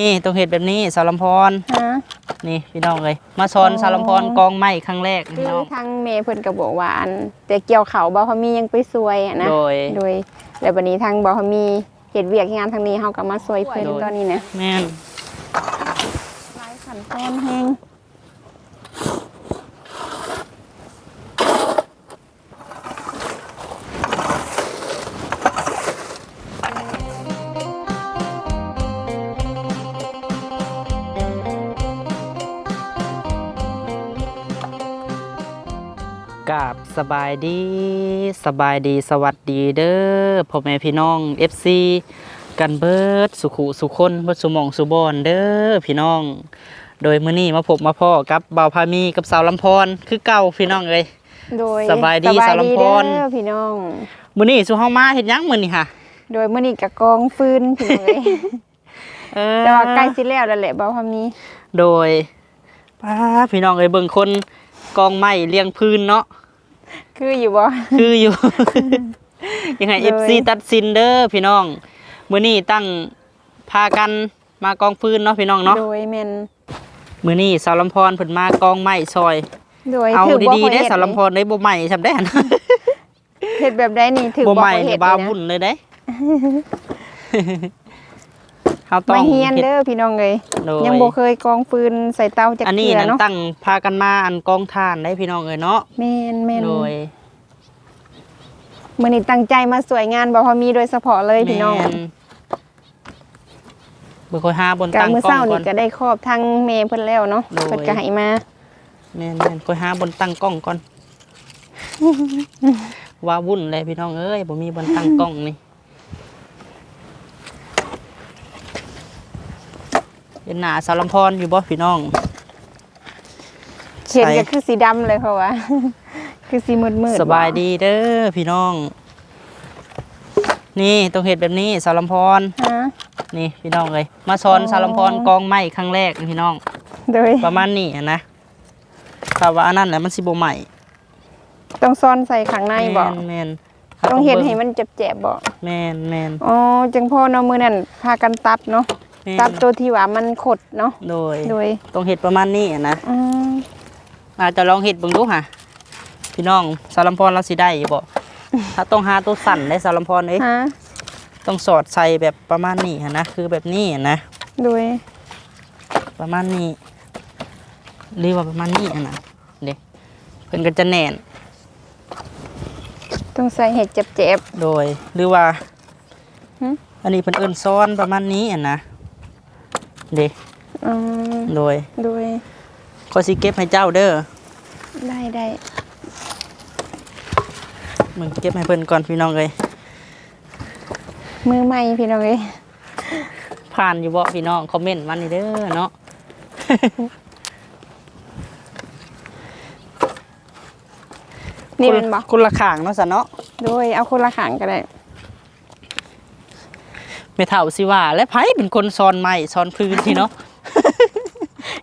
นี่ต้องเห็ดแบบนี้สารลำพรฮะนี่พี่น้องเลยมาสอนอ๋อสารลำพรกองไม้ครั้งแรกคืพี่อน้อง ทางเมย์เพิ่นก็บอกว่าอันแต่เกี่ยวเขาบ่พอมียังไปซวยอะนะโดย โดยแล้วบัดนี้ทางบ่พอมีเฮ็ดเวียกงานทางนี้เฮาก็มาซวยเพิ่นโดย ตอนนี้นะแม่นหลายขั้นตอนแฮง สบายดีสบายดีสวัสดีเด้อพ่อแม่พี่น้อง FC กันเบิดสุขุสุคนเบิดสุหมองสุบอนเด้อพี่น้อง โดยมื้อนี้มาพบมาพ่อกับเบาวพามีกับสาวลำพรคือเก่าพี่น้องเอ้ยโดยสบายดีสารพรเด้อพี่น้องมื้อนี้สุเฮามาเฮ็ดหยังมื้อนี้ค่ะ โดยมื้อนี้ก็กองฟืนพี่น้องเอ้ยเออแต่ว่าใกล้สิแล้วแล้วแหละบ่พอมี โดยป้าพี่น้องเอ้ยเบิ่งคนกองไม้เลี้ยงพื้นเนาะ คืออยู่บ่ คืออยู่ ยังไงเลย FC ตัดสินเด้อพี่น้องมื้อนี้ตั้งพากันมากองฟืนเนาะพี่น้องเนาะโดยแม่นมื้อนี้สาวลำพรเพิ่นมากองไม้ซอย โดยเอาถืบ่ดีๆได้พอฮ็สาวลำพรได้บ่ใหม่ซำได้หั่นเฮ็ดแบบใดนี่ถือบ่บ่ใหม่พอเฮ็นี่ดบ้าเลยนะวุ่นเลยเด้ เฮาต้อมางเฮียนเฮ็ดเด้อพี่น้องเอ้ยโดยยังบ่เคยกองฟืนใส่เตาจักอันนี้เทื่อนั่นเนาะตั้งพากันมาอันกองทานได้พี่น้องเอ้ยเนาะแม่นแม่นโดยมื้อนี้ตั้งใจมาสวยงานบ่พอมีโดยเฉพาะเลยพี่น้องแม่เบิ่งค่อยหาบนกาตั้งมื้อกล้อเช้างก่นี่อน ก็ได้ครอบทั้งเมย์เพิ่นแล้วเนาะโดย เพิ่นก็ให้มาแม่นแม่นค่อยหาบนตั้งกล้องก่อน ว่าวุ่นเลยพี่น้องเอ้ยบ่มีบนตั้งกล้องนี่ เห็นหน้าสาวลำพรอยู่บ่พี่น้องเขียนใส่ก็คือสีดำเลยเพราะว่า คือสีมืดๆสบายดีเด้อพี่น้อง นี่ต้องเห็ดแบบนี้สาวลำพรฮะนี่พี่น้องเลยมาสอนอ๋อสาวลำพรกองไม้ครั้งแรกนี่พี่น้อง โดยประมาณนี้อะนะถ้าว่าอันนั้นแหละมันสิบ่ใหม่ต้องซ่อนใส่ข้างในบ่แม่นแม่นต้องเห็นให้บิ่มันเจ็บๆบ่แม่นแม่นอ๋อจังพ่อเนาะมื้อนั้นพากันตัดเนาะ แม่นตัดตัวที่ว่ามันขดเนาะโดยโดยต้องเห็ดประมาณนี้อะนะอืมอาจจะลองเห็ดเบิ่งดูค่ะ พี่น้องสารลำพรเราสิได้บ่ถ้าต้องหาตัวสั่นได้สารลำพรเอ้ยฮะต้องสอดใส่แบบประมาณนี้หั้นนะคือแบบนี้หั้นนะโดยประมาณนี้หรือว่าประมาณนี้หั้นนะเด็กเพิ่นก็จะแน่น ต้องใส่เห็ดเจ็บโดยหรือว่าหึอันนี้เพิ่นเอิ้นซ้อนประมาณนี้หั้นนะ เด็กๆอืมโดยโดยขอยสิเก็บให้เจ้าเด้อได้ได้มึงเก็บให้เพิ่นก่อนพี่น้องเอ้ยมือใหม่พี่น้องเอ้ยผ่านอยู่บ่พี่น้องคอมเมนต์มานี่เด้อเนาะ นี่เป็นบ่คนละข้างเนาะซะเนาะโดยเอาคนละขางก็ได้ ไม่เท่าสิว่า และไผเป็นคนซ้อนไม้ซ้อนพื้นที่เนาะ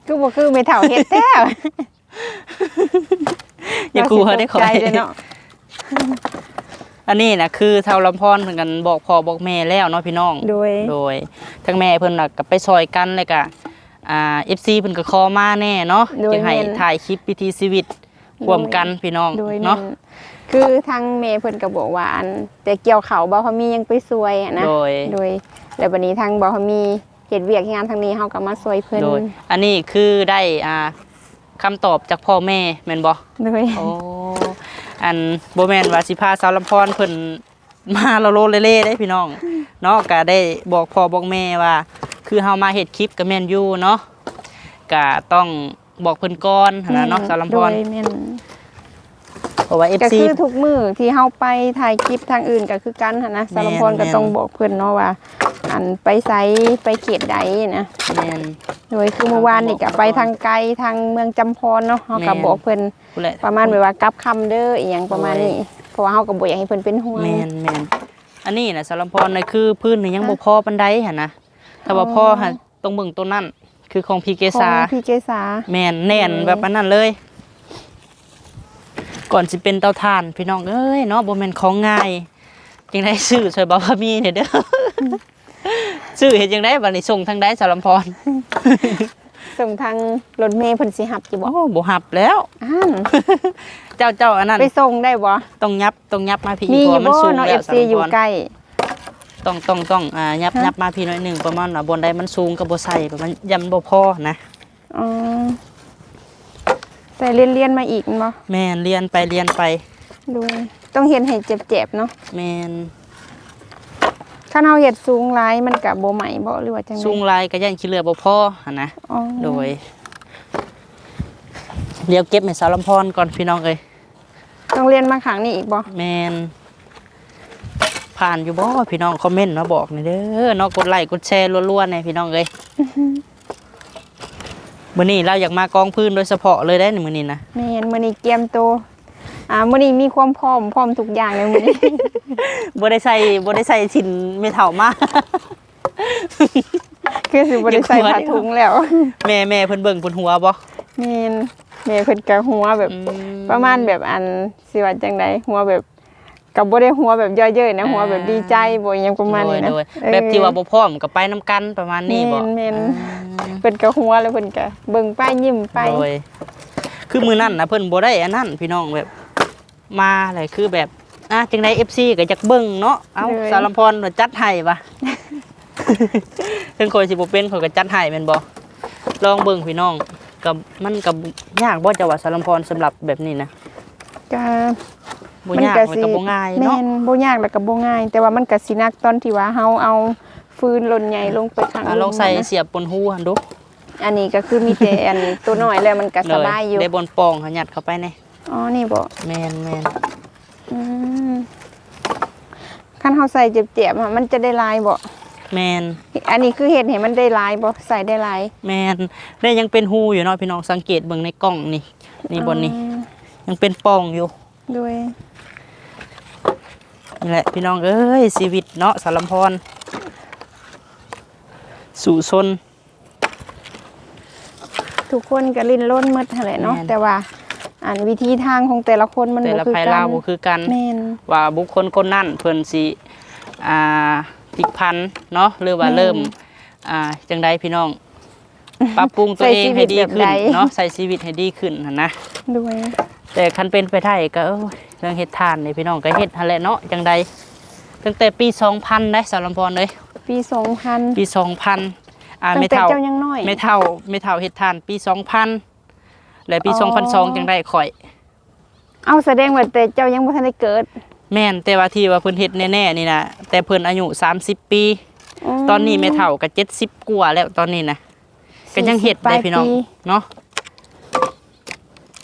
คือบ่คือไม่เท่าเฮ็ดแท้อย่ากูเฮาได้ขอใจเลยเนาะอันนี้นะคือเท่าลำพรเพิ่นกันบอกพ่อบอกแม่แล้วเนาะพี่น้องโดยโดยทั้งแม่เพิ่นน่ะก็ไปซอยกันเลยก็อ่า FC เพิ่นก็คอมาแน่เนาะโดยจึงให้แม่นถ่ายคลิปพิธีชีวิต ร่วมกันพี่น้องโดยเนาะแม่นคือทางเมย์เพิ่นก็บอกว่าอันแต่เกี่ยวเขาบ่พอมียังไปซวยอะนะโดยโดยแล้วบัดนี้ทางบ่พอมีเฮ็ดเวียกงานทางนี้เฮาก็มาซวยเพิ่นโดยอันนี้คือได้อ่าคำตอบจากพ่อแม่แม่นบ่โดยโอ้อันบ่แม่นว่าสิพาสาวลำพรเพิ่นมาละโลเล่ๆได้พี่น้องเนาะก็ได้บอกพ่อบอกแม่ว่า คือเฮามาเฮ็ดคลิปกับแม่นอยู่เนาะก็ต้อง บอกเพิ่นก่อนหั้นนะเนาะสาวลำพรโดยแม่นเพราะว่า ก็ FC คือทุกมื้อที่เฮาไปถ่ายคลิปทางอื่นก็คือกันหั่นนะสารพรแม่น ก็ต้องบอกเพิ่นเนาะว่า อันไปไสไปเขตใดนะ แม่น โดยคือเมื่อวานนี่ก็ไปทางไกลทางเมืองจำพรเนาะเฮาก็แม่น บอกเพิ่นผู้แหละ ประมาณแบบว่ากลับคำเด้ออีหยังประมาณนี้เพราะว่าเฮาก็บ่อยากให้เพิ่นเป็นห่วง แม่นแม่นอันนี้น่ะสารลำพรน่ะคือพื้นนี่ยังบ่พอปานใดหั่นนะถ้าว่าพอหั่นต้องเบิ่งตัวนั้น คือของพี่เกขอษางพี่เกษาแม่นแน่นอืมแบบอันนั้นเลย ก่อนสิเป็นเตาถ่านพี่น้องเอ้ยเนาะบ่แม่นของง่ายจังได๋ซื้อช่วยบ่พามีเนี่ยเด้อซื้อเฮ็ดจังไดบัดนี้ส่งทางใดสารมพรส่งทางรถเมล์เพิ่นสิหับอยู่บ่โอ้บ่หับแล้วอ่านเจ้าเจ้าอันนั้นไปส่งได้บ่ต้องยับต้องยับมาพี่มีอเพยู่ราะมันบ่สูงเนาะแล้ว FC อยู่ใกล้ ต้องต้องต้องอ่ายับฮะยับมาพี่หน้อยหนึงประมาณว่าบนใดมันสูงก็บ่ใส่ประมาณยำบ่พอนะอ๋อแต่เรียนๆมาอีกแม่นบ่แม่นเรียนไปเรียนไปดูต้องเห็นให้เจ็บๆเนาะแม่นคันเฮาเฮ็ดสูงหลายมันก็บ่ไหม้บ่หรือว่าจังได๋สูงหลายก็ยันขี้เหลือบ่พอหั่นนะอ๋อโดยเดี๋ยวเก็บให้สาวลำพรก่อนพี่น้องเอ้ยต้องเรียนมาขังนี่อีกบ่แม่น ผ่านอยู่บ่พี่น้องคอมเมนต์มาบอกหน่อยเด้อเนาะกดไลค์กดแชร์รัวๆแน่พี่น้องเอ้ยมื้อนี้เราอยากมากองพื้นโดยเฉพาะเลยได้ในมื้อนี้นะ แม่นมื้อนี้เตรียมโตวอ่ามื้อนี้มีความพร้อมพร้อมทุกอย่างเลยมื้อนี้ บ่ได้ใส่บ่ได้ใส่ชิ้นเมทัลมาคือสิบ่ได้ใส่ผ้าถุงแล้ว แม่แม่เพิ่นเบิ่งเพิ่นหัวบ่แม่นแม่เพิ่นก็หัวแบบ อืประมาณแบบอันสิว่าจังไดหัวแบบ กับบ่ได้หัวแบบย่อเย้ยนะหัวแบบดีใจบ่อิหยังประมาณนี้นะโดยเออแบบที่ว่าบ่พร้อมก็ไปนํกันประมาณนี้บ่แม่นแม่นอ่าเพิ่นก็หัวแล้วเพิ่นก็เบิ่งไปยิ้มไปโดยคือมื้อนั้นนะเพิ่นบ่ได้อันนั้นพี่น้องแบบ มาอะไรคือแบบอะจังได FC ก็จักเบิ่งเนาะเอ้าเลยสารพรว่าจัดให้ปะถึงคนสิบ่เป็นเขาก็จัดให้แม่นบ่ลองเบิ่งพี่น้องกับมันกับยากบ่จะว่าสารพรสำหรับแบบนี้นะก็ บ่ยากมันก็บ่ง่ายแม่เนาะนบ่ยากแล้วก็บ่ง่าย แต่ว่ามันก็สิหนักตอนที่ว่าเฮาเอาฟืนหล่นใหญ่ลงไปข้างอะลองใส่นะเสียบบนหูหั่นดูอันนี้ก็คือมีแต่อันตัวน้อยแล้วมันก็สบายอยู่ได้บนปองเขายัดเข้าไปแน่อ๋อนี่บ่แม่นแม่นอืมคันเฮาใส่เจ็บๆอะมันจะได้ลายบ่แม่นอันนี้คือเห็ดเห็นมันได้ลายบ่ใส่ได้ลายแม่นได้ยังเป็นหูอยู่เนาะพี่น้องสังเกตเบิ่งในกล้องนี่นี่บนนี่อ๋อยังเป็นปองอยู่ด้วย นี่แหละพี่น้องเอ้ยชีวิตเนาะสารมพรสู่ซนทุกคนก็ลิ้นล้นหมดหั่นแหละเนาะแม่น แต่ว่าอันวิธีทางของแต่ละคนมันแต่บ่ละคือภายกัลานวบ่คือกัน แม่น ว่าบุคคลคนนั้นเพิ่นสิอ่าพลิกพันเนาะหรือว่าแม่นเริ่มอ่าจังใดพี่น้อง ปรับปรุงตัวเองให้ดีขึ้นใส่ชีวิตแบบใด เนาะใส่ชีวิตให้ดีขึ้นหั่นนะ ด้วย แต่คันเป็นไปได้ก็เอ้ยเรื่องเฮ็ดทานนี่พี่น้องก็เฮ็ดหั่นแหละเนาะจังใดตั้งแต่ปี 2000ได้สารมพรเลยปี2000ปี2000อ่าตั้ไม่งแต่เท่าเจ้ายังน้อยไม่เท่าไม่เท่าเฮ็ดทานปี 2000และปีอ๋อ2002จังได้ข่อย เอาแสดงว่าแต่เจ้ายังบ่ทันได้เกิด แม่นแต่ว่าที่ว่าเพิ่นเฮ็ดแน่ๆนี่นะแต่เพิ่นอายุ 30 ปีมตอนนี้ไม่เท่ากับ70กว่าแล้วตอนนี้นะก็ยังเฮ็ดได้พี่น้อง40ปลายปีเนาะ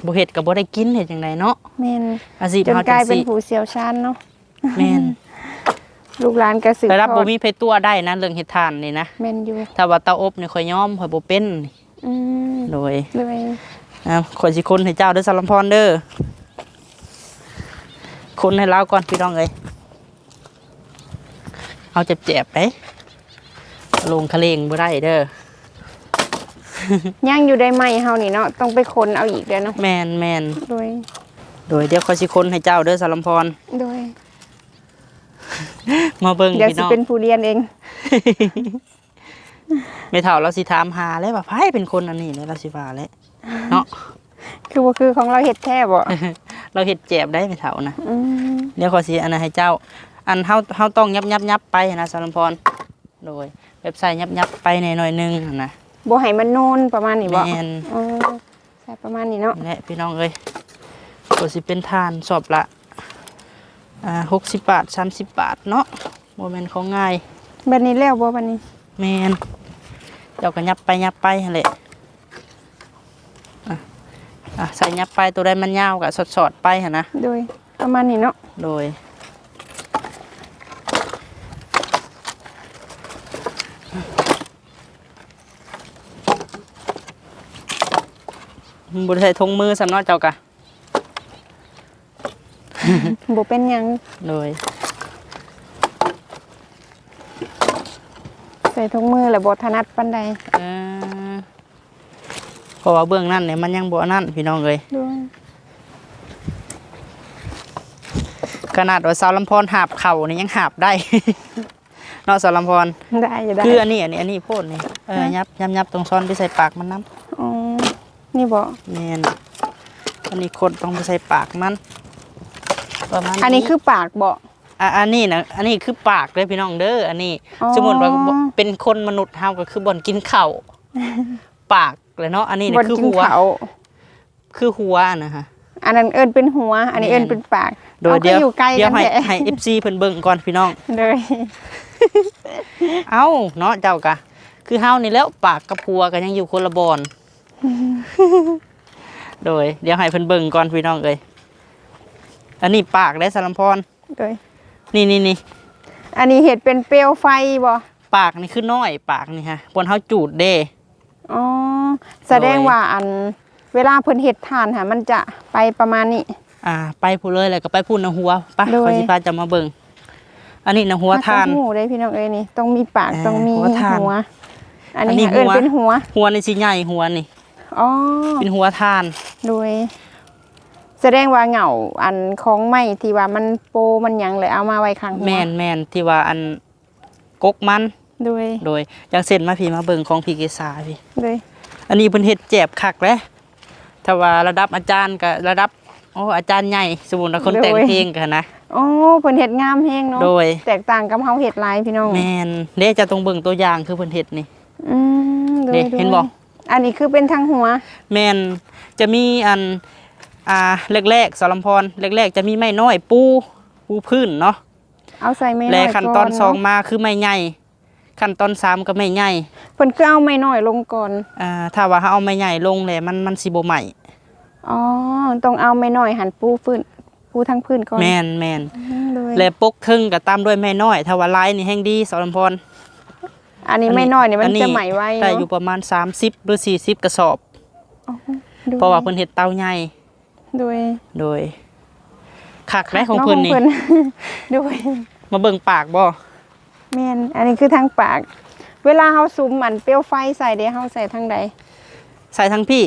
บ่เฮ็ดก็บ่ได้กินเฮ็ดจังไดเนาะแม่นอาชีพจนเฮากจัลายงเป็นซี่ผู้เชี่ยวชาญเนาะแม่นลูกหลานก็สืบแต่รับทอบ่ดมีไผตัวได้นะเรื่องเฮ็ดทานนี่นะแม่นอยู่ถ้าว่าเตาอบนี่ข่อยยอมข่อยบ่เป็นอืมโดยด้วยอ่าข่อยสิคนให้เจ้าเด้อสารมพรเด้อคนให้เราก่อนพี่น้องเอ้ยเอาเจ็บๆไปลงคะเลงบ่ได้เด้อ ย่างอยู่ได้ไหมเฮานี่เนาะต้องไปคนเอาอีกเด้อเนาะแมนแมนด้วยโดยเดี๋ยวขอยสิคนให้เจ้าเด้อสารมพรด้วยมาเบิ่งเดี๋ยวพี่สิน้อง เป็นผู้เรียนเอง ไม่เท่าเราสิถามหาเลยว่าไผเป็นคนอันนี้เลยเราสิว่าเลย เนาะ คือว่าคือของเราเห็ดแท้บ่เราเฮ็ดแจบได้ไม่เท่านะ อืมเดี๋ยวขอยสิอันนั้นให้เจ้า อันเฮาเฮาต้องยับยับยับไปนะสารมพร โดยเว็บไซต์ยับยับไปในหน่อยๆหนึงหั่นนะ บ่ให้มันโน่นประมาณนี้บ่แม่น อ๋อใช่ประมาณนี้เนาะ นี่แหละพี่น้องเอ้ยก็สิเป็นทานสอบละอ่า60บาท30บาทเนาะบ่แม่นของง่าย บัดนี้แล้วบ่บัดนี้ แมนเจ้าก็ยับไปยับไปหั่นแหละอะอะใส่ยับไปตัวใดมันยาวก็สอดๆไปหั่นนะ โดยประมาณนี้เนาะ โดย บุใส่ทงมือสำเนาะเจ้ากะบ่เป็นหยังโดยใส่ถุงมือแล้วบ่ถนัดปานใดเอ่อเพราะว่าเบื้องนั่นเนี่ยมันยังบ่นั่นพี่น้องเลยด้วยขนาดว่าสาวลำพรหาบเข่านี่ยังหาบได้นาะสารพรได้อยู่ได้ คืออันนี้อันนี้อันนี้โพดนี่เออฮะยับยับยับตรงช้อนไปใส่ปากมันน้อ๋อ นี่บ่ำแมนอันนี้คนต้องไปใส่ปากมันประมาณอันนี้คือปากบ่อะอันนี้นะอันนี้คือปากเลยพี่น้องเด้ออันนี้อ๋อสมมติว่าเป็นคนมนุษย์เฮาก็คือบ่อนกินข้าวปากเลยเนาะอันนี้บเนี่ยนคือกินหัวเขาคือหัวนะฮะอันนั้นเอิ้นเป็นหัว อันนี้แม่นเอิ้นเป็นปากโดยอาเดี๋ยวก็อยู่ใกล้เดี๋ยกัวนให้แหละให้ FC เพิ่นเบิ่งก่อนพี่น้องเลยเอ้าเนาะเจ้ากะคือเฮานี่แล้วปากกับหัวก็ยังอยู่คนละบอน โดย เดี๋ยวให้เพิ่นเบิ่งก่อนพี่น้องเอ้ยอันนี้ปากได้สลัมพรเลยนี่นี่นี่อันนี้เห็ดเป็นเปลวไฟบ่ปากนี่คือน้อย ปากนี่ฮะบนเฮาจูดเด้ อ๋อ แสดงว่าอันเวลาเพิ่นเห็ดทานค่ะ มันจะไปประมาณนี้ อ่า ไปพูดเลยแล้วก็ไปพูดนะหัวไปะโดยขอสิพาจะมาเบิ่งอันนี้นะหัวทาน หูได้พี่น้องเอ้ยนี่ต้องมีปากอ่าต้องมีหัวทานหัว อันอันนี้นี้ค่ะเอิ้นหัว เป็นหัว หัวนี่สิใหญ่หัวนี่ อ๋อเป็นหัวทานโดยแสดงว่าเหงาอันของไม้ที่ว่ามันโปมันหยังเลยเอามาไว้ข้างหัวแม่นแม่นที่ว่าอันกกมันโดยโดยอย่างเส้นมาพี่มาเบิ่งของพี่เกษาพี่โดยอันนี้เพิ่นเฮ็ดแจบคักเลยถ้าว่าระดับอาจารย์กับระดับโอ้อาจารย์ใหญ่สมมุติว่าคนแต่งเพลงกันนะโอ้เพิ่นเห็ดงามแฮงเนาะโดยแตกต่างกับเฮาเห็ดหลายพี่น้องแม่นเด้จะต้องเบิ่งตัวอย่างคือเพิ่นเฮ็ดนี่อืมโดยนี่โดยเห็นบ่ อันนี้คือเป็นทางหัว แม่นจะมีอันอ่าแรกๆสารมพรแรกๆ จะมีไม้น้อยปูปูพื้นเนาะเอาใส่ไม่น้และอยขั้นตอนก่สองเาะมาคือไม้ใหญ่ขั้นตอนสามก็ไม้ใหญ่เพิ่นคือเอาไม่น้อยลงก่อนอ่าถ้าว่าเฮาเอาไม้ใหญ่ลงแล้วมันมันสิบ่ใหม่อ๋อต้องเอาไม่น้อยหันปูพื้นปูทั้งพื้นก่อนแม่นแม่นอืมโดยและปกทึงก็ตามด้วยไม้น้อยถ้าว่าลายนี่แห่งดีสารมพร อันนี้ไม่น้อยเนี่ยมันจะใหม่ไว้ได้เนาะอยู่ประมาณ 30 หรือ 40 กระสอบอ๋อโดยเพราะว่าเพิ่นเฮ็ดเตาใหญ่โดยโดยคักและของเพิ่นนี่องโดยมาเบิ่งปากบ่แม่นอันนี้คือทางปาก เวลาเฮาซุมมันเปลวไฟใส่เด้เฮาใส่ทางใดใส่ทั้งพี่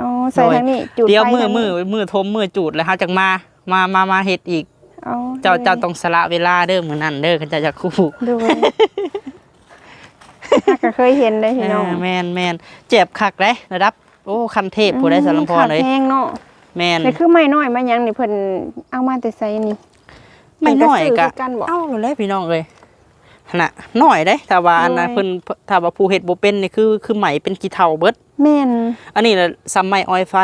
อ๋อใส่ทางนี้จุดเดี๋ยวไฟมือทางมืนี้อมือทมมือจูดแล้วเฮาจังมามามามาเฮ็ดอีกอ๋อเจ้าโดยเจ้าต้องสละเวลาเด้อมื้อนั้นเด้อคันเจ้าจะคู่โดย ก็เคยเห็นได้พี่น้องเออแม่นแม่นเจ็บคักเด้ระดับโอ้คันเทพผู้ได้สารมพรเลยขาดแห้งเนาะแม่นนี่คือไม่น้อยมายังนี่เพิ่นเอามาแต่ไสนี่ไม่น้อยเพิ่นก็ซื้คือกันบ่เอ้าแล้วพี่น้องเอ้ยหั่นน่ะน้อยเด้ถ้าว่าอันน่ะน้อยเพิ่นถ้าว่าผู้เฮ็ดบ่เป็นนี่คือคือไหมเป็นกี่เท่าเบิดแม่นอันนี้น่ะซ้ำไหมออยไฟ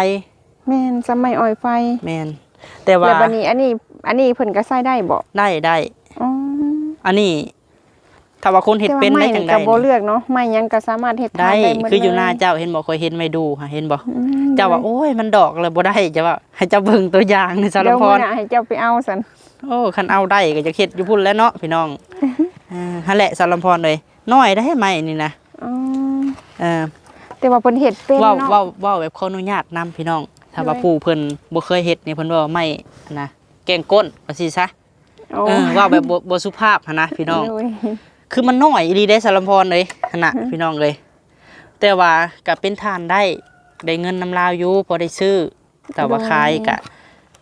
แม่นสมัยอ้อยไฟแมนแต่ว่าแล้วบัดนี้อันนี้ อันนี้เพิ่นก็ใส่ได้บ่ได้ได้อ๋ออันนี้ ถ้าว่าคนเห็ดแต่ว่าเป็นได้ไม้จันี่งก็ได้บ่นี่เลือกเนาะไม้หยังก็สามารถเฮ็ดทาได้นได้หมดคืออยู่หน้าเลยเจ้าเห็นบอกเคยเห็นไม่ดูค่ะเห็นบอกอืมเจ้าว่าโอ้ยมันดอกเลยบ่ได้จะว่าให้เจ้าเบิ่งตัวอย่างในสารเดี๋ยวพมื้อรหน้าให้เจ้าไปเอาซั่นโอ้คันเอาได้ก็จะเฮ็ดอยู่พุ่นแล้วเนาะพี่น้องอ่าหั่นแหละสารพรเลยน้อยได้ไหมนี่นะอ๋อเออแต่ว่าเพิ่นเฮ็ดเป็นเว้าเนาะเว้าเว้าแบบขออนุญาตนํพี่น้องถ้าว่าด้วยผู้เพิ่นบ่เคยเฮ็ดนี่เพิ่นว่าไม่นะแกงก้นว่าซี่ซะโอ้เออเว้าแบบบ่บ่สุภาพหันนะพี่น้องโดย คือมันน้อยอีหลีได้สารพรเลยขนาดพี่น้องเลย แต่ว่ากับเป็นทานได้ได้เงินนำลาวอยู่พอได้ซื้อ แต่ว่าขายกะ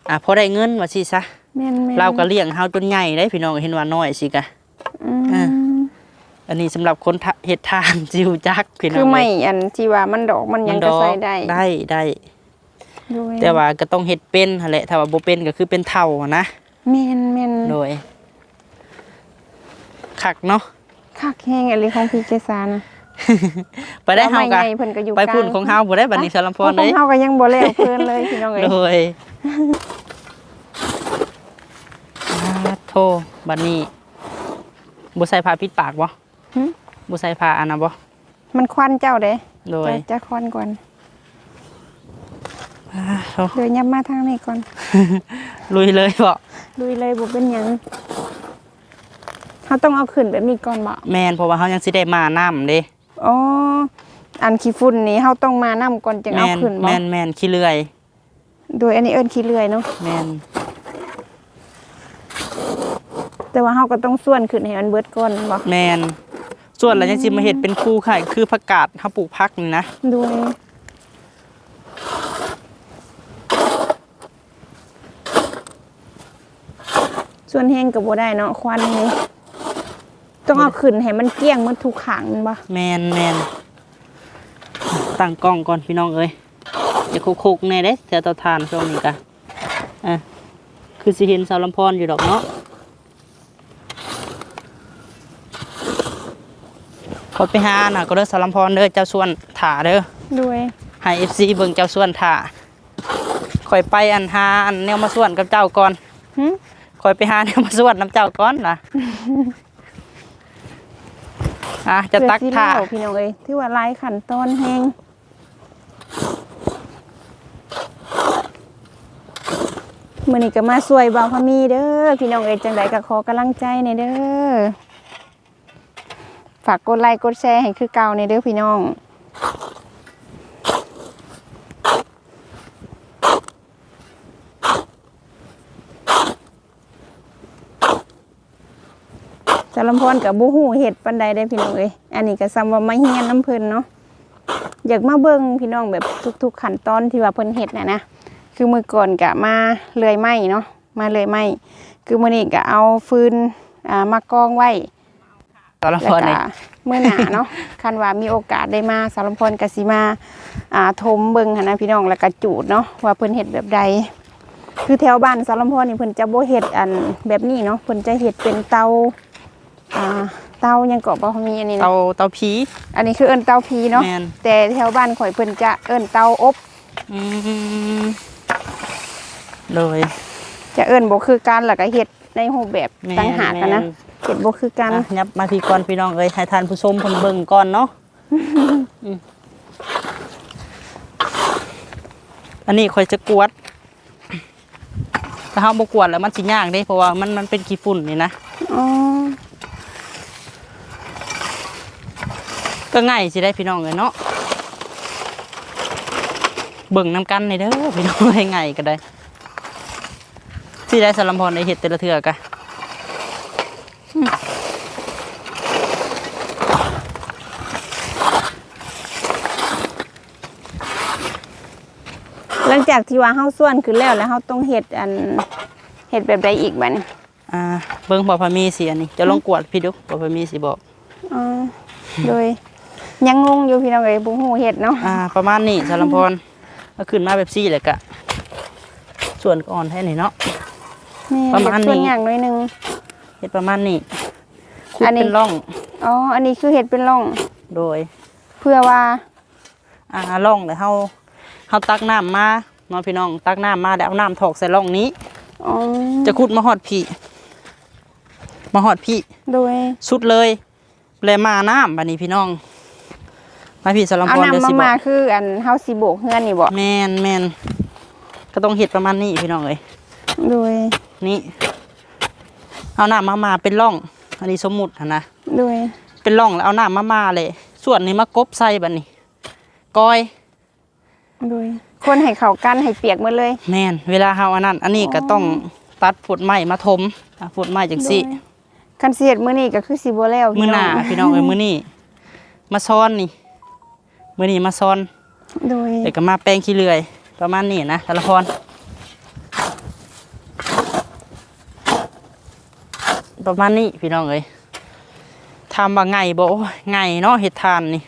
อะพอได้เงินว่าสิซะแม่นๆเราก็เลี้ยงเฮาจนใหญ่ได้พี่น้องเห็นว่าน้อยสิกะอืมอ่าอันนี้สำหรับคนทะเฮ็ดทานจิวจักพี่น้องคือไม่เลยอันที่ว่ามันดอกมันหยังมันก็ดอกใส่ได้ได้ได้โดยแต่ว่าก็ต้องเฮ็ดเป็นหั่นแหละถ้าว่าบ่เป็นก็คือเป็นเท่าอะนะแม่นแม่นโดยคักเนาะ คักแฮงอะไรของพี่เจสานไปได้เฮาแล้วกะไม้ใหญ่เพิ่นก็อยู่ไปพุ่นกลางของเฮาบ่ได้บัดนี้สารพรขเลองยเฮาก็ยังบ่แล้วเพิ่นเลยพี่น้องเอ้ยโดยอ่าโทบัดนี้บุใส่ผ้าปิดปากบ่หึบุใส่ผ้าอันนะบ่มันควันเจ้าเด้โดยจะจะควันก่อนอ่าโทเดี๋ยวยับมาทางนี้ก่อน ลุยเลยบ่ลุยเลยบ่เป็นหยัง เขาต้องเอาขึ้นแบบนี้ก่อนบ่แม่นเพราะว่าเฮายังสิได้มาน้ำเด้อ๋ออันขี้ฝุ่นนี่เฮาต้องมานํก่อนจึงเอาแม่นขึ้นบ่แม่นแม่นขี้เลื่อย โดยอันนี้เอิ้นขี้เลื่อยเนาะแม่นแต่ว่าเฮาก็ต้องส่วนขึ้นให้มันเบิดก่อนบ่แม่นส่วนแล้วยังสิมาเฮ็ดเป็นคู่ค่ะคือผักกาดเฮาปลูกผักนี่นะโดยส่วนแห้งก็บ่ได้เนาะควันนี่ ต้องเอาขึ้นให้มันเกลี้ยงหมันทุกขังมันบ่แมนแมนตั้งกล้องก่อนพี่น้องเอ้ยอย่าคุกๆแน่เด้เสียเตาทานช่วงนี้กะอะคือสิเห็นสาวลำพรอยู่ดอกเนาะขอไปหาน่ะก็เด้อสาวลำพรเด้อเจ้าส่วนถ่าเด้อด้วยให้ FC เบิ่งเจ้าส่วนถ่าคอยไปอันหาอันแนวมาส่วนกับเจ้าก่อนหึคอยไปหาแนวมาส่วนน้ำเจ้าก่อนนะ อะจะตักเพื่อสิถ่าเล่พี่น้องเอ้ยถือว่าหลายขั้นตอนแฮงมื้อนี้ก็มาสวยบ่าวพะมีเด้อพี่น้องเอ้ยจังไดก็ขอกำลังใจในอยเด้อฝากกดไลค์กดแชร์ให้คือเก่าในอยเด้อพี่น้อง สารมพรกับบูฮูเห็ดปันใดได้พี่น้องเอ้ยอันนี้ก็ซ้ำว่ามาเฮียนน้ำเพิ่นเนาะอยากมาเบิ่งพี่น้องแบบทุก ๆ ขั้นตอนที่ว่าเพิ่นเห็ดน่ะนะคือมือก่อนกะมาเลื่อยไม้เนาะมาเลื่อยไม้คือมื้อนี้ก็เอาฟืนอ่ามากองไว้สารแล้วพัดก็เลยเมื่อหน้าเนาะคันว่ามีโอกาสได้มาสารมพรกสิมาอ่าทมเบิ่งหันนะพี่น้องแล้วก็จูดเนาะว่าเพิ่นเฮ็ดแบบใดคือแถวบ้านสารมพรนี่เพิ่นจะบ่เฮ็ดอันแบบนี้เนาะเพิ่นจะเฮ็ดเป็นเตา อ่าเตายังเกาะบ่มีอันนี้เตาเนาะเตาผีอันนี้คือเอิ้นเตาผีเนาะแมนแต่แถวบ้านข่อยเพิ่นจะเอิ้นเตาอบ อืมเลยจะเอิ้นบ่คือกันแล้วก็เฮ็ดในรูปแบบแม่ต่างหากกันนะเฮ็ดบ่คือกันอะยับมาพี่ก่อนพี่น้องเอ้ยให้ทานผู้ชมเพิ่นเบิ่งก่อนเนาะอืมอันนี้ค่อยจะกวดถ้าเฮาบ่กวดแล้วมันสิยากเด้เพราะว่ามันมันเป็นขี้ฝุ่นนี่นะ อ๋อ ก็ง่ายสิได้พี่น้องเลยเนาะเบิ่งน้ำกันในเด้อพี่น้องให้ง่ายก็ได้สิได้สลัมพรในเห็ดแต่ละเถื่อกะหลังจากที่ว่าเฮาส่วนขึ้นแล้วแล้วเฮาต้องเฮ็ดอันเฮ็ดแบบใดอีกบัดนี้อ่าเบิ่งบ่พามีสิอันนี้จะลองกวดพี่ดูบ่พามีสิบอกอ๋อโดย ยังงงอยู่พี่น้องเอ้ยบ่ฮู้เฮ็ดเนาะอ่าประมาณนี้สลัมพรก็ขึ้นมาแบบซี่เลยกะ ส่วนก่อนแค่นี้เนาะแม่ประมาณนี้ เฮ็ดส่วนอย่างหน้อยหนึง เฮ็ดประมาณนี้ขุดอันนี้ เป็นร่องอ๋อ อันนี้คือเห็ดเป็นร่อง โดย เพื่อว่า อ่าร่องเดี๋ยวเฮาเฮาตักน้ำมาเนาะพี่น้องตักน้ำมาแล้วเอาน้ำถอกใส่ร่องนี้ อ๋อ จะขุดมาหอดพี่มาหอดพี่ โดย สุดเลยเลยมาน้ำบัดนี้พี่น้อง มาพี่สลัมเอาพรเดี๋ยวนำมาสิบอมากคืออันเฮาสิโบกเฮือนนี่บ่แมนแมนก็ต้องเห็ดประมาณนี้พี่น้องเอ้ยโดยนี่เอาน้ำมามาเป็นร่อง อันนี้สมมุติหั้นนะ โดยเป็นร่องแล้วเอาน้ำมามาเลย ส่วนนี้มากบใส่บัดนี้ก้อย โดยคนให้เข้ากันให้เปียกหมดเลย แมนเวลาเฮาอันนั้น อันนี้ก็ต้องตัดฝุดไม้มาทมอะฝุดไม้จังสิโดย คันสิเฮ็ดมื้อนี้ก็คือสิบ่แล้วมืพี่อหน้อน้างพี่น้องเอ้ยมือนี่มาซ้อนนี่ มือนี่มาซ้อนโดยเดี๋ยวก็มาแป้งขี้เลื่อย ประมาณนี้นะแต่ละพรประมาณนี้พี่น้องเอ้ยทำว่าไงบ่โอ้ยไงเนาะเห็ดทานนี่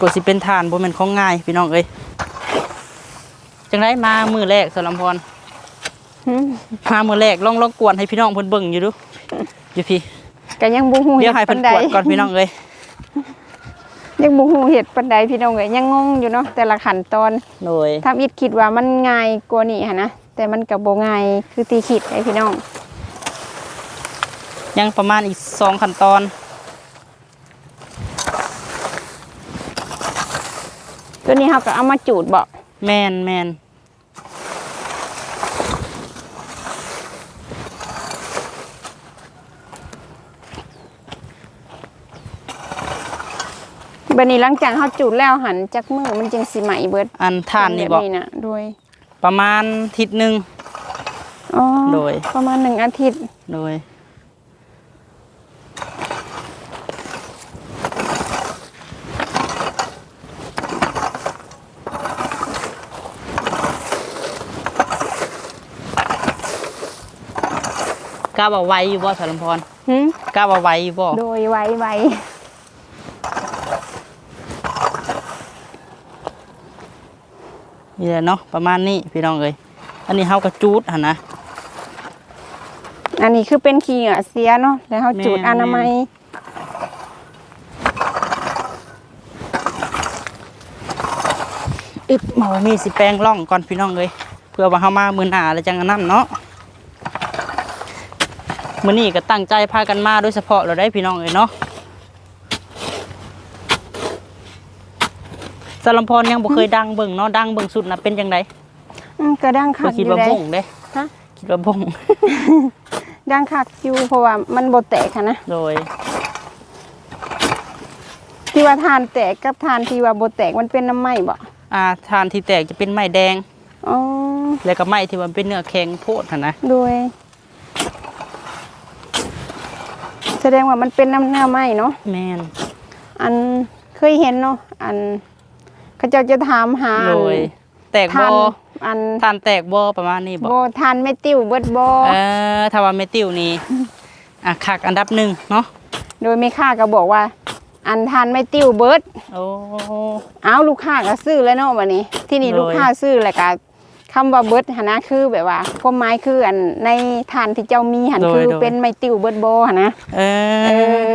กดสิเป็นทานบ่แม่นของง่ายพี่น้องเอ้ยจังไรมามือแรกสลัมพรหึมามือแรกลองลองกวนให้พี่น้องเพิ่นเบิ่งอยู่ดูอยู่พี่ก็ยังบ่ฮู้เดี๋เฮ็ยวดให้ปาเพิ่นนใดกวดก่อนพี่น้องเอ้ย ยังบ่ฮู้เฮ็ดปานใดพี่น้องเอ้ยยังงงอยู่เนาะแต่ละขั้นตอนโดยทำอิดคิดว่ามันง่ายกว่านี้หั่นนะแต่มันก็บ่ง่ายคือตีคิดไอ้พี่น้อง ยังประมาณอีกสองขั้นตอน ตัวนี้เฮาก็เอามาจูดบ่แมนแมน บัดนี้หลังจากเฮาจูดแล้วหันจักมือมันจึงสิไหมเบิดอันทานนี่เป็บอกแบบน่ะโดยประมาณทิศหนึ่งอ๋อโดย ประมาณหนึ่งอาทิตย์ โดย กล้าบอกไวอยู่บ่สารมพรหึกล้าว่าไหวบ่โดยไวไว นี่แหละเนาะประมาณนี้พี่น้องเอ้ยอันนี้เฮากระจูดหั่นนะอันนี้คือเป็นขี้เหงื่อเสียเนาะแล้วเฮาจูดแม่นอนามัยอึบหมอมีสิแปลงร่องก่อนพี่น้องเลยเพื่อว่าเฮามามื้อหน้าแล้วจังอันนั้นเนาะมื้อนี้ก็ตั้งใจพากันมาโดยเฉพาะเราได้พี่น้องเอ้ยเนาะ สลัมพรยังบ่เคยดังเบิ่งเนาะดังเบิ่งสุดน่ะเป็นจังไดอืมก็ดังคับ่กอคิดยู่ว่าได้ บ่งเด้ฮะ คิดว่าบ่งดังคักอยู่เพราะว่ามันบ่แตกค่ะนะโดยที่ว่าทานแตกกับทานที่ว่าบ่แตกมันเป็นน้ำไหม้บ่อ่าทานที่แตกจะเป็นไม้แดง อ๋อแล้วก็ไม้ที่มันเป็นเนื้อแข็งโพดหั่นนะโดย แสดงว่ามันเป็นน้ำเนื้อไหม้เนาะ แม่นอันเคยเห็นเนาะอัน เขาเจ้าจะถามหาโดยแตกทาบ่นอันทานแตกบ่ประมาณนี้บ่ โบทานไม่ติ้วเบิดโบเออถ้าว่าเมติวนี่ อะคักอันดับหนึ่งเนาะ โดยไม่ค่าก็บอกว่า อันทานไม่ติ้วเบิด โอ้ เอาลูกค้าก็ซื้อแล้วเนาะวันนี้ ที่นี่โดย ลูกค้าซื้อแล้วก็คำว่าเบิดหนนะคือแบบว่าความหมายคืออันในทานที่เจ้ามีหันคือเป็นไม่ติ้วเบิดโบหันนะเอเอออ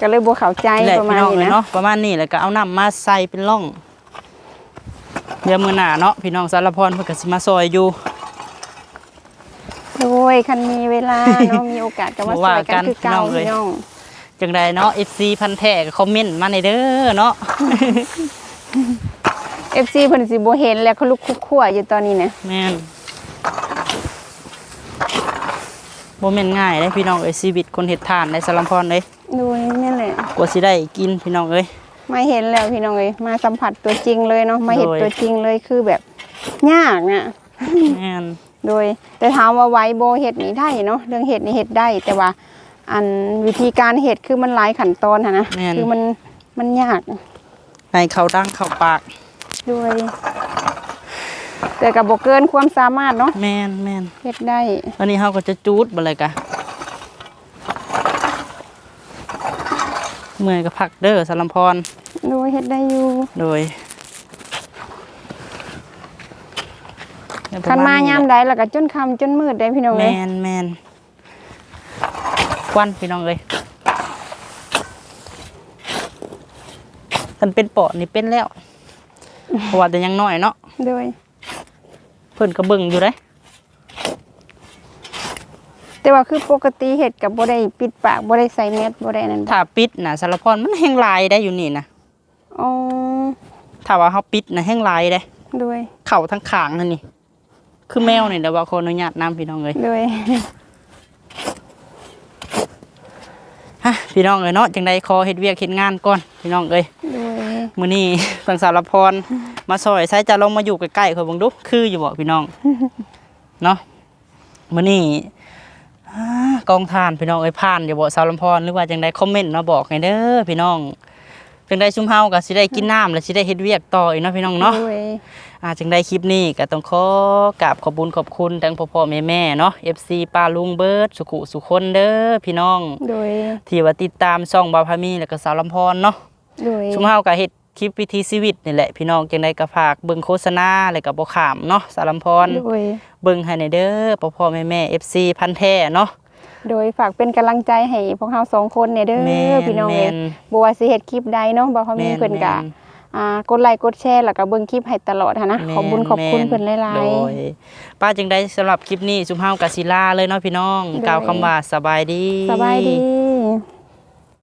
ก็เลยบ่เข้าใจนี่แหละประพี่มาณน้องนี้เลยนะ เนาะประมาณนี้แล้วก็เอาน้ำมาใส่เป็นร่อง เดี๋ยวมือหน้าเนาะพี่น้องสารพรเพื่อสิมาซอยอยู่โดยคันมีเวลาเนาะ มีโอกาสก็มาสวยกันคือเก่าว่ากันพี่น้องเลย พี่น้องจังใดเนาะ FC พันแท้ก็คอมเมนต์มาในเด้อเนาะ เอฟซีเพิ่นสิบ่เห็นแล้วเขาลุกคุกขั่วอยู่ตอนนี้นะแม่นบ่แม่นง่ายเลยพี่น้องเอ้ยชีวิตคนเฮ็ดทานในสารพรเลย ดูนี่แหละกว่าสิได้กินพี่น้องเอ้ยมาเห็นแล้วพี่น้องเอ้ยมาสัมผัสตัวจริงเลยเนาะมาเห็นโดยตัวจริงเลยคือแบบยากน่ะแม่นโดย แต่ถามว่าไวโบเห็ดนี่ได้เนาะเรื่องเห็ดนี่เห็ดได้ แต่ว่า อันวิธีการเห็ดคือมันหลายขั้นตอนค่ะนะคือมันมันยากให้เขาดังเข้าปาก ด้วยแต่กับบเกินความสามารถเนาะแม่นแม่นเห็ดได้ วันนี้เฮาก็จะจูดบ่เลยกะ เมื่อยก็พักเด้อสลัมพรโดยเห็ดได้อยู่ โดยคันมายามใดแล้วก็จนค่ำจนมืดได้พี่น้องแมเลยนแมนควันพี่น้องเลยมันเป็นปอดนี่เป็นแล้วเพราะว่าแต่ยังน้อยเนาะโดย เพิ่นก็เบิ่งอยู่เด้ แต่ว่าคือปกติเห็ดกับบ่ได้ปิดปากบ่ได้ใส่เม็ดบ่ได้นั่นถ้าปิดน่ะสารพรมันแห้งลายได้อยู่นี่นะอ๋อถ้าว่าเฮาปิดน่ะแห้งลายได้โดยเข่าทั้งขางนั่นนี่ คือแมวนี่เดี๋ยวว่าขออนุญาตนํพี่น้องเลยโดยฮะพี่น้องเอ้ยเนาะจังใดขอเฮ็ดเวียกเฮ็ดงานก่อนพี่น้องเอ้ยโดยมื้อนี้ทางสารพรมาซอยใช้จะลงมาอยู่ใกล้ๆข่อยเบิ่งดูคืออยู่บ่พี่น้องเนาะมื้อนี้อ่า กองทานพี่น้องเอ้ยผ่านอยู่บ่สารพรหรือว่าจังใดคอมเมนต์มาบอกให้เด้อพี่น้องจังใดชุมเฮาก็สิได้กินน้ำและสิได้เฮ็ดเวียกต่ออีกเนาะพี่น้องเนาะโดย อ่าจังได้คลิปนี้ก็ต้องขอกราบขอบคุญขอบคุณทั้งพ่อพ่อแม่แม่เนาะ FC ป้าลุงเบิร์ดสุขุสุคนเด้อพี่น้อง โดย ที่ว่าติดตามช่องบาวพามีแล้วก็สาวลำพรเนาะ โดย ชุมเฮาก็เฮ็ด คลิปวิถีชีวิตนี่แหละพี่น้องจังได้ก็ฝากเบิ่งโฆษณาแล้วก็บ่ขามเนาะสาวลำพรโดยเบิ่งให้ในอยเด้อพ่อพ่อแม่แม่ FC พันธุ์แท้เนาะโดยฝากเป็นกำลังใจให้พวกเราสองคนเนี่ยเด้แม่อนพี่น้องเอ้ยแม่นบ่ว่าสิเฮ็ดคลิปใดเนาะบ่เขามีแม่นเพิ่นก็แม่นอ่ากดไลค์กดแชร์แล้วก็เบิ่งคลิปให้ตลอดหันนะแม่ขอบคุญขอบคุณแม่เพิ่นหลาโดยยป้าจังได้สำหรับคลิปนี้ชุมเฮาก็สิลาเลยเนาะพี่น้องโดยกล่าวคำว่าสบายดีๆสบายดี